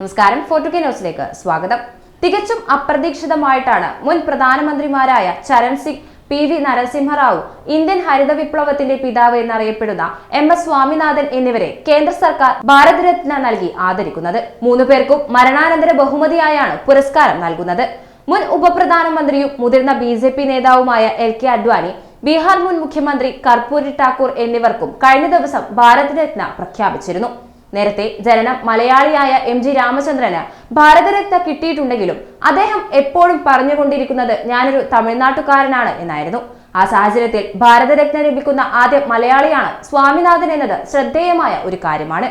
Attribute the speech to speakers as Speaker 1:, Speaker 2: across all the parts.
Speaker 1: നമസ്കാരം. ഫോർട്ടുകെ ന്യൂസിലേക്ക് സ്വാഗതം. തികച്ചും അപ്രതീക്ഷിതമായിട്ടാണ് മുൻ പ്രധാനമന്ത്രിമാരായ Charan Singh P V Narasimha Rao Indian ഹരിത വിപ്ലവത്തിന്റെ പിതാവ് എന്നറിയപ്പെടുന്ന എം എസ് സ്വാമിനാഥൻ എന്നിവരെ കേന്ദ്ര സർക്കാർ ഭാരതരത്ന നൽകി ആദരിക്കുന്നത്. മൂന്നു പേർക്കും മരണാനന്തര ബഹുമതിയായാണ് പുരസ്കാരം നൽകുന്നത്. മുൻ ഉപപ്രധാനമന്ത്രിയും മുതിർന്ന ബി ജെ പി നേതാവുമായ എൽ കെ അഡ്വാനി ബീഹാർ മുൻ മുഖ്യമന്ത്രി കർപ്പൂരി ഠാക്കൂർ എന്നിവർക്കും കഴിഞ്ഞ ദിവസം ഭാരതരത്ന പ്രഖ്യാപിച്ചിരുന്നു. നേരത്തെ ജനനം മലയാളിയായ എം ജി രാമചന്ദ്രന് ഭാരതരത്ന കിട്ടിയിട്ടുണ്ടെങ്കിലും അദ്ദേഹം എപ്പോഴും പറഞ്ഞുകൊണ്ടിരിക്കുന്നത് ഞാനൊരു തമിഴ്നാട്ടുകാരനാണ് എന്നായിരുന്നു. ആ സാഹചര്യത്തിൽ ഭാരതരത്ന ലഭിക്കുന്ന ആദ്യ മലയാളിയാണ് സ്വാമിനാഥൻ എന്നത് ശ്രദ്ധേയമായ ഒരു കാര്യമാണ്.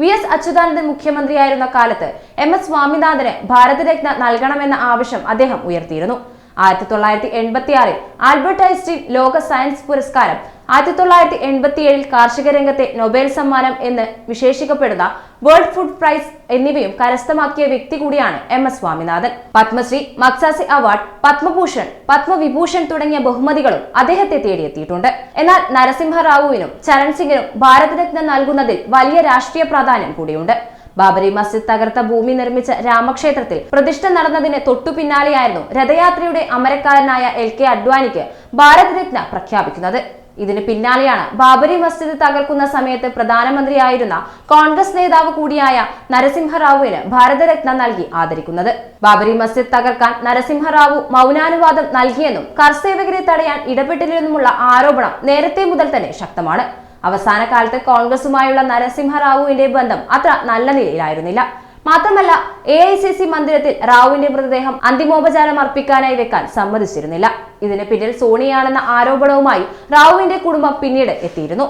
Speaker 1: വി എസ് അച്യുതാനന്ദൻ മുഖ്യമന്ത്രിയായിരുന്ന കാലത്ത് എം എസ് സ്വാമിനാഥന് ഭാരതരത്ന നൽകണമെന്ന ആവശ്യം അദ്ദേഹം ഉയർത്തിയിരുന്നു. ആയിരത്തി തൊള്ളായിരത്തി എൺപത്തി ആറിൽ ആൽബർട്ട് ഐൻസ്റ്റീൻ ലോക സയൻസ് പുരസ്കാരം ആയിരത്തി തൊള്ളായിരത്തി എൺപത്തി ഏഴിൽ കാർഷിക രംഗത്തെ നൊബേൽ സമ്മാനം എന്ന് വിശേഷിക്കപ്പെടുന്ന വേൾഡ് ഫുഡ് പ്രൈസ് എന്നിവയും കരസ്ഥമാക്കിയ വ്യക്തി കൂടിയാണ് M S Swaminathan. Padma Shri Magsaysay award Padma Bhushan Padma Vibhushan തുടങ്ങിയ ബഹുമതികളും അദ്ദേഹത്തെ തേടിയെത്തിയിട്ടുണ്ട്. എന്നാൽ നരസിംഹറാവുവിനും ചരൺ സിംഗിനും ഭാരതരത്ന നൽകുന്നതിൽ വലിയ രാഷ്ട്രീയ പ്രാധാന്യം കൂടിയുണ്ട്. ബാബരി മസ്ജിദ് തകർത്ത ഭൂമി നിർമ്മിച്ച രാമക്ഷേത്രത്തിൽ പ്രതിഷ്ഠ നടന്നതിന് തൊട്ടു പിന്നാലെയായിരുന്നു രഥയാത്രയുടെ അമരക്കാരനായ എൽ കെ അഡ്വാനിക്ക് ഭാരതരത്ന പ്രഖ്യാപിക്കുന്നത്. ഇതിന് പിന്നാലെയാണ് ബാബരി മസ്ജിദ് തകർക്കുന്ന സമയത്ത് പ്രധാനമന്ത്രിയായിരുന്ന കോൺഗ്രസ് നേതാവ് കൂടിയായ നരസിംഹറാവുവിന് ഭാരതരത്ന നൽകി ആദരിക്കുന്നത്. ബാബരി മസ്ജിദ് തകർക്കാൻ നരസിംഹറാവു മൗനാനുവാദം നൽകിയെന്നും കർസേവകരെ തടയാൻ ഇടപെട്ടില്ലെന്നുമുള്ള ആരോപണം നേരത്തെ മുതൽ തന്നെ ശക്തമാണ്. അവസാന കാലത്ത് കോൺഗ്രസുമായുള്ള നരസിംഹറാവുവിന്റെ ബന്ധം അത്ര നല്ല നിലയിലായിരുന്നില്ല. മാത്രമല്ല എ ഐ സി സി മന്ദിരത്തിൽ റാവുവിന്റെ മൃതദേഹം അന്തിമോപചാരം അർപ്പിക്കാനായി വെക്കാൻ സമ്മതിച്ചിരുന്നില്ല. ഇതിന് പിന്നിൽ സോണിയാണെന്ന ആരോപണവുമായി റാവുവിന്റെ കുടുംബം പിന്നീട് എത്തിയിരുന്നു.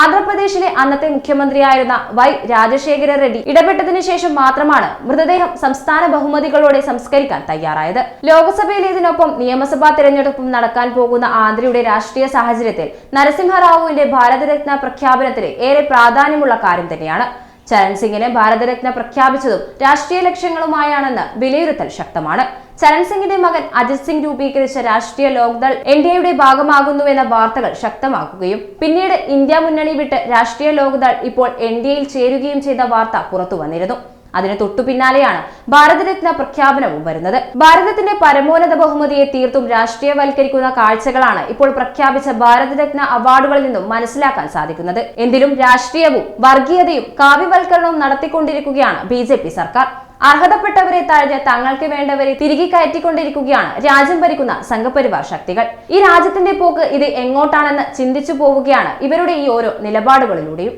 Speaker 1: ആന്ധ്രാപ്രദേശിലെ അന്നത്തെ മുഖ്യമന്ത്രിയായിരുന്ന വൈ രാജശേഖര റെഡ്ഡി ഇടപെട്ടതിനു ശേഷം മാത്രമാണ് മൃതദേഹം സംസ്ഥാന ബഹുമതികളോടെ സംസ്കരിക്കാൻ തയ്യാറായത്. ലോക്സഭയിലേതിനൊപ്പം നിയമസഭാ തെരഞ്ഞെടുപ്പും നടക്കാൻ പോകുന്ന ആന്ധ്രയുടെ രാഷ്ട്രീയ സാഹചര്യത്തിൽ നരസിംഹറാവുവിന്റെ ഭാരതരത്ന പ്രഖ്യാപനത്തിന് ഏറെ പ്രാധാന്യമുള്ള കാര്യം തന്നെയാണ്. ചരൺ സിംഗിനെ ഭാരതരത്ന പ്രഖ്യാപിച്ചതും രാഷ്ട്രീയ ലക്ഷ്യങ്ങളുമായാണെന്ന് വിലയിരുത്തൽ ശക്തമാണ്. ചരൺ സിംഗിന്റെ മകൻ അജിത് സിംഗ് രൂപീകരിച്ച രാഷ്ട്രീയ ലോക്ദൾ എൻ ഡി എയുടെ ഭാഗമാകുന്നുവെന്ന വാർത്തകൾ ശക്തമാക്കുകയും പിന്നീട് ഇന്ത്യ മുന്നണി വിട്ട് രാഷ്ട്രീയ ലോക്ദൾ ഇപ്പോൾ എൻ ഡി എയിൽ ചേരുകയും ചെയ്ത വാർത്ത പുറത്തു വന്നിരുന്നു അതിന് തൊട്ടു പിന്നാലെയാണ് ഭാരതരത്ന പ്രഖ്യാപനവും വരുന്നത്. ഭാരതത്തിന്റെ പരമോന്നത ബഹുമതിയെ തീർത്തും രാഷ്ട്രീയവൽക്കരിക്കുന്ന കാഴ്ചകളാണ് ഇപ്പോൾ പ്രഖ്യാപിച്ച ഭാരതരത്ന അവാർഡുകളിൽ നിന്നും മനസ്സിലാക്കാൻ സാധിക്കുന്നത്. എന്തിലും രാഷ്ട്രീയവും വർഗീയതയും കാവ്യവൽക്കരണവും നടത്തിക്കൊണ്ടിരിക്കുകയാണ് ബി സർക്കാർ. അർഹതപ്പെട്ടവരെ തഴഞ്ഞ് തങ്ങൾക്ക് വേണ്ടവരെ തിരികെ കയറ്റിക്കൊണ്ടിരിക്കുകയാണ് രാജ്യം ഭരിക്കുന്ന സംഘപരിവാർ ശക്തികൾ. ഈ രാജ്യത്തിന്റെ പോക്ക് ഇത് എങ്ങോട്ടാണെന്ന് ചിന്തിച്ചു പോവുകയാണ് ഇവരുടെ ഈ ഓരോ നിലപാടുകളിലൂടെയും.